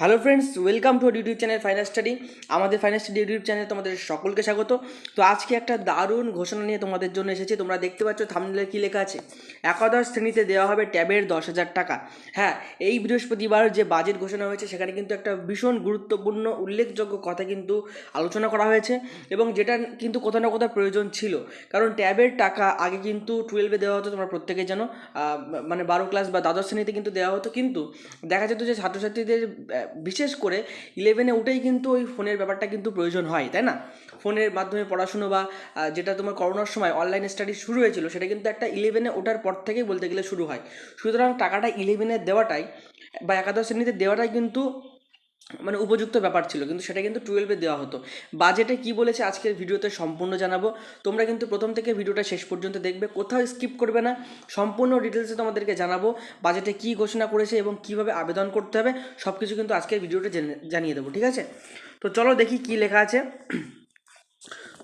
Hello friends welcome to YouTube channel final study আমাদের final study YouTube চ্যানেলে তোমাদের সকলকে স্বাগত। তো আজকে একটা দারুণ ঘোষণা নিয়ে তোমাদের জন্য এসেছি। তোমরা দেখতে পাচ্ছ থামনেলে কী লেখা আছে। একাদশ শ্রেণীতে দেওয়া হবে ট্যাবের দশ হাজার টাকা। হ্যাঁ এই বৃহস্পতিবার যে বাজেট ঘোষণা হয়েছে, সেখানে কিন্তু একটা ভীষণ গুরুত্বপূর্ণ, উল্লেখযোগ্য কথা কিন্তু আলোচনা করা হয়েছে এবং যেটা কিন্তু কোথাও না কোথাও প্রয়োজন ছিল। কারণ ট্যাবের টাকা আগে কিন্তু টুয়েলভে দেওয়া হতো, তোমরা প্রত্যেকেই জানো। মানে বারো ক্লাস বা দ্বাদশ শ্রেণীতে কিন্তু দেওয়া হতো। কিন্তু দেখা যেত যে ছাত্রছাত্রীদের বিশেষ করে ইলেভেনে উঠেই কিন্তু ওই ফোনের ব্যাপারটা কিন্তু প্রয়োজন হয়, তাই না? ফোনের মাধ্যমে পড়াশুনো বা যেটা তোমার করোনার সময় অনলাইন স্টাডি শুরু হয়েছিল, সেটা কিন্তু একটা ইলেভেনে ওঠার পর থেকেই বলতে গেলে শুরু হয়। সুতরাং টাকাটা ইলেভেনে দেওয়াটাই বা একাদশ শ্রেণীতে দেওয়াটাই কিন্তু মানে উপযুক্ত ব্যাপার ছিল, কিন্তু সেটা কিন্তু টুয়েলভে দেওয়া হতো। বাজেটে কি বলেছে আজকের ভিডিওতে সম্পূর্ণ জানাব। তোমরা কিন্তু প্রথম থেকে ভিডিওটা শেষ পর্যন্ত দেখবে, কোথাও স্কিপ করবে না। সম্পূর্ণ ডিটেলসে তোমাদেরকে জানাব, বাজেটে কি ঘোষণা করেছে এবং কীভাবে আবেদন করতে হবে সব কিছু কিন্তু আজকের ভিডিওটা জানিয়ে দেবো, ঠিক আছে? তো চলো দেখি কি লেখা আছে।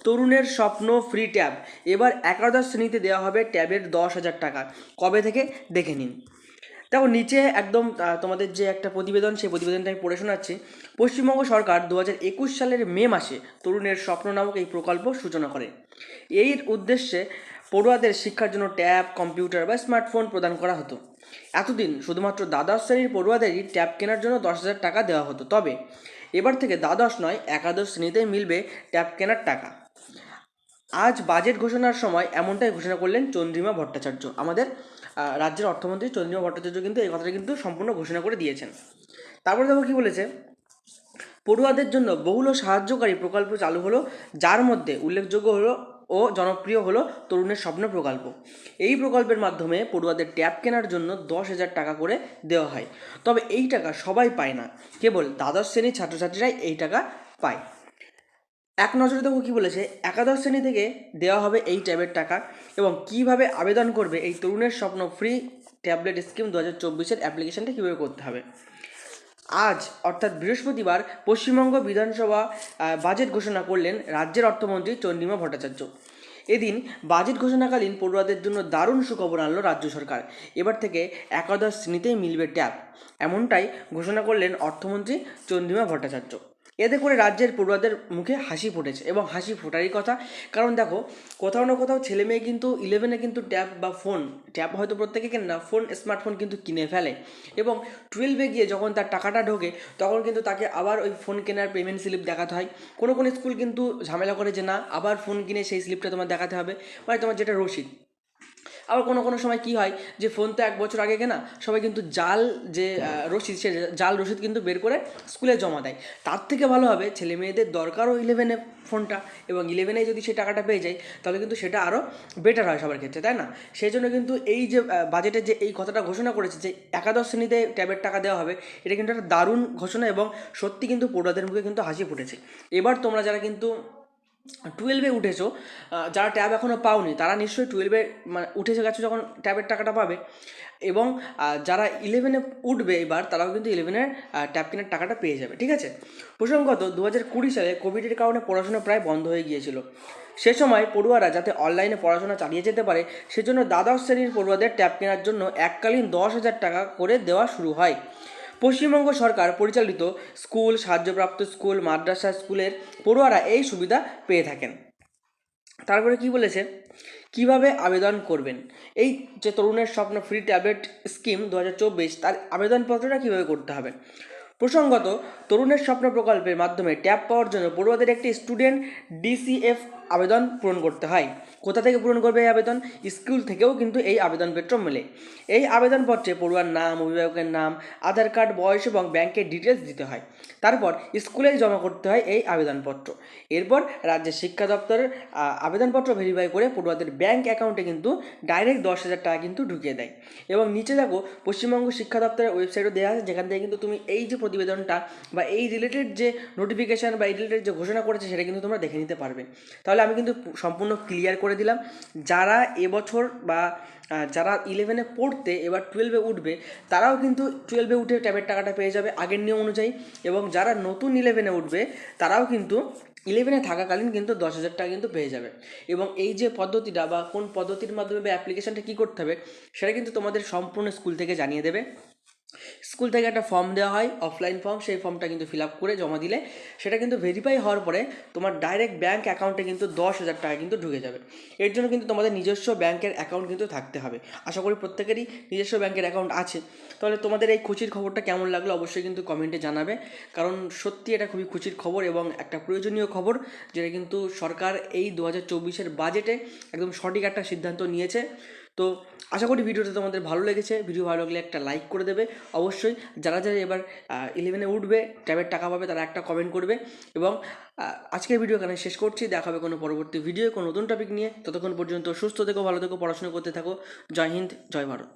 তরুণের স্বপ্ন ফ্রি ট্যাব। এবার একাদশ শ্রেণীতে দেওয়া হবে ট্যাবের দশ হাজার টাকা। কবে থেকে? দেখে নিন। দেখো, নিচে একদম তোমাদের যে একটা প্রতিবেদন, সেই প্রতিবেদনটা আমি পড়ে শোনাচ্ছি। পশ্চিমবঙ্গ সরকার দু হাজার একুশ সালের মে মাসে তরুণের স্বপ্ন নামক এই প্রকল্প সূচনা করে। এর উদ্দেশ্যে পড়ুয়াদের শিক্ষার জন্য ট্যাব, কম্পিউটার বা স্মার্টফোন প্রদান করা হতো। এতদিন শুধুমাত্র দ্বাদশ শ্রেণির পড়ুয়াদেরই ট্যাব কেনার জন্য দশ হাজার টাকা দেওয়া হতো। তবে এবার থেকে দ্বাদশ নয়, একাদশ শ্রেণীতেই মিলবে ট্যাব কেনার টাকা। আজ বাজেট ঘোষণার সময় এমনটাই ঘোষণা করলেন চন্দ্রিমা ভট্টাচার্য। আমাদের রাজ্যের অর্থমন্ত্রী চন্দ্রিমা ভট্টাচার্য কিন্তু এই কথাটা কিন্তু সম্পূর্ণ ঘোষণা করে দিয়েছেন। তারপরে দেখো কি বলেছে? পড়ুয়াদের জন্য বহুল সাহায্যকারী প্রকল্প চালু হলো, যার মধ্যে উল্লেখযোগ্য হলো ও জনপ্রিয় হলো তরুণের স্বপ্ন প্রকল্প। এই প্রকল্পের মাধ্যমে পড়ুয়াদের ট্যাব কেনার জন্য দশ হাজার টাকা করে দেওয়া হয়। তবে এই টাকা সবাই পায় না। কেবল দ্বাদশ শ্রেণির ছাত্রছাত্রীরাই এই টাকা পায়। এক নজরে দেখো কী বলেছে, একাদশ শ্রেণি থেকে দেওয়া হবে এই ট্যাবের টাকা এবং কীভাবে আবেদন করবে এই তরুণের স্বপ্ন ফ্রি ট্যাবলেট স্কিম দু হাজার চব্বিশের অ্যাপ্লিকেশনটা কীভাবে করতে হবে। আজ, অর্থাৎ বৃহস্পতিবার, পশ্চিমবঙ্গ বিধানসভা বাজেট ঘোষণা করলেন রাজ্যের অর্থমন্ত্রী চন্দ্রিমা ভট্টাচার্য। এদিন বাজেট ঘোষণাকালীন পড়ুয়াদের জন্য দারুণ সুখবর আনলো রাজ্য সরকার। এবার থেকে একাদশ শ্রেণীতেই মিলবে ট্যাব। এমনটাই ঘোষণা করলেন অর্থমন্ত্রী চন্দ্রিমা ভট্টাচার্য। এতে করে রাজ্যের পড়ুয়াদের মুখে হাসি ফুটেছে এবং হাসি ফোটারই কথা। কারণ দেখো, কোথাও না কোথাও ছেলে মেয়ে কিন্তু ইলেভেনে কিন্তু ট্যাব বা ফোন ট্যাব হয়তো প্রত্যেকে কেন না ফোন স্মার্টফোন কিন্তু কিনে ফেলে। এবং টুয়েলভে গিয়ে যখন তার টাকাটা ঢোকে, তখন কিন্তু তাকে আবার ওই ফোন কেনার পেমেন্ট স্লিপ দেখাতে হয়। কোনো কোনো স্কুল কিন্তু ঝামেলা করে যে না, আবার ফোন কিনে সেই স্লিপটা তোমার দেখাতে হবে। মানে তোমার যেটা রসিদ। আবার কোনো কোনো সময় কি হয় যে ফোন তো এক বছর আগে কেনা, সবাই কিন্তু জাল যে রসিদ, সে জাল রসিদ কিন্তু বের করে স্কুলে জমা দেয়। তার থেকে ভালো হবে ছেলে মেয়েদের দরকারও ইলেভেনে ফোনটা এবং ইলেভেনে যদি সে টাকাটা পেয়ে যায়, তাহলে কিন্তু সেটা আরও বেটার হয় সবার ক্ষেত্রে, তাই না? সেই জন্য কিন্তু এই যে বাজেটে যে এই কথাটা ঘোষণা করেছে যে একাদশ শ্রেণীতে ট্যাবের টাকা দেওয়া হবে, এটা কিন্তু একটা দারুণ ঘোষণা এবং সত্যি কিন্তু পড়ুয়াদের মুখে কিন্তু হাসি ফুটেছে। এবার তোমরা যারা কিন্তু টুয়েলভে উঠেছো যারা ট্যাব এখনও পাওনি, তারা নিশ্চয়ই টুয়েলভে মানে উঠেছে, গেছো যখন ট্যাবের টাকাটা পাবে। এবং যারা ইলেভেনে উঠবে এবার, তারাও কিন্তু ইলেভেনের ট্যাব কেনার টাকাটা পেয়ে যাবে, ঠিক আছে? প্রসঙ্গত দু হাজার কুড়ি সালে কোভিডের কারণে পড়াশোনা প্রায় বন্ধ হয়ে গিয়েছিল। সে সময় পড়ুয়ারা যাতে অনলাইনে পড়াশোনা চালিয়ে যেতে পারে, সেজন্য দ্বাদশ শ্রেণির পড়ুয়াদের ট্যাব কেনার জন্য এককালীন দশ হাজার টাকা করে দেওয়া শুরু হয়। পশ্চিমবঙ্গ সরকার পরিচালিত স্কুল, সাহায্যপ্রাপ্ত স্কুল, মাদ্রাসা স্কুলের পড়ুয়ারা এই সুবিধা পেয়ে থাকেন। তারপরে কি বলেছে? কীভাবে আবেদন করবেন? এই যে তরুণের স্বপ্ন ফ্রি ট্যাবলেট স্কিম দু হাজার চব্বিশ, তার আবেদনপত্রটা কীভাবে করতে হবে? প্রসঙ্গত, তরুণের স্বপ্ন প্রকল্পের মাধ্যমে ট্যাব পাওয়ার জন্য পড়ুয়াদের একটি স্টুডেন্ট ডিসিএফ আবেদন পূরণ করতে হয়। কোথা থেকে পূরণ করবে এই আবেদন? স্কুল থেকেও কিন্তু এই আবেদনপত্র মেলে। এই আবেদনপত্রে পড়ুয়ার নাম, অভিভাবকের নাম, আধার কার্ড, বয়স এবং ব্যাংকের ডিটেলস দিতে হয়। তারপর স্কুলেই জমা করতে হয় এই আবেদনপত্র। এরপর রাজ্যের শিক্ষা দপ্তরের আবেদনপত্র ভেরিফাই করে পড়ুয়াদের ব্যাংক অ্যাকাউন্টে কিন্তু ডাইরেক্ট দশ হাজার টাকা কিন্তু ঢুকিয়ে দেয়। এবং নিচে দেখো, পশ্চিমবঙ্গ শিক্ষা দপ্তরের ওয়েবসাইটও দেওয়া আছে, যেখান থেকে কিন্তু তুমি এই যে প্রতিবেদনটা বা এই রিলেটেড যে নোটিফিকেশান বা এই রিলেটেড যে ঘোষণা করেছে, সেটা কিন্তু তোমরা দেখে নিতে পারবে। তাহলে আমি কিন্তু সম্পূর্ণ ক্লিয়ার করে দিলাম। যারা এবছর বা যারা ইলেভেনে পড়তে এবার টুয়েলভে উঠবে, তারাও কিন্তু টুয়েলভে উঠে ট্যাবের টাকাটা পেয়ে যাবে আগের নিয়ম অনুযায়ী। এবং যারা নতুন ইলেভেনে উঠবে, তারাও কিন্তু ইলেভেনে থাকাকালীন কিন্তু দশ হাজার টাকা কিন্তু পেয়ে যাবে। এবং এই যে পদ্ধতিটা বা কোন পদ্ধতির মাধ্যমে বা অ্যাপ্লিকেশনটা কী করতে হবে, সেটা কিন্তু তোমাদের সম্পূর্ণ স্কুল থেকে জানিয়ে দেবে। স্কুল থেকে একটা ফর্ম দেওয়া হয় অফলাইন ফর্ম সেই ফর্মটা কিন্তু ফিল আপ করে জমা দিলে সেটা কিন্তু ভেরিফাই হওয়ার পরে তোমার ডাইরেক্ট ব্যাঙ্ক অ্যাকাউন্টে কিন্তু দশ হাজার টাকা কিন্তু ঢুকে যাবে। এর জন্য কিন্তু তোমাদের নিজস্ব ব্যাংকের অ্যাকাউন্ট কিন্তু থাকতে হবে। আশা করি প্রত্যেকেরই নিজস্ব ব্যাংকের অ্যাকাউন্ট আছে। তাহলে তোমাদের এই খুশির খবরটা কেমন লাগল অবশ্যই কিন্তু কমেন্টে জানাবে। কারণ সত্যি এটা খুবই খুশির খবর এবং একটা প্রয়োজনীয় খবর যেটা কিন্তু সরকার এই দু হাজার চব্বিশের বাজেটে একদম সঠিক একটা সিদ্ধান্ত নিয়েছে। তো আশা করি ভিডিওটা তোমাদের ভালো লেগেছে। ভিডিও ভালো লাগলে একটা লাইক করে দেবে। অবশ্যই যারা যারা এবার ইলেভেনে উঠবে ট্যাবের টাকা পাবে, তারা একটা কমেন্ট করবে এবং আজকের ভিডিও এখানে শেষ করছি। দেখা হবে কোনো পরবর্তী ভিডিও কোনো নতুন টপিক নিয়ে। ততক্ষণ পর্যন্ত সুস্থ থেকো, ভালো থেকো, পড়াশোনা করতে থাকো। জয় হিন্দ, জয় ভারত।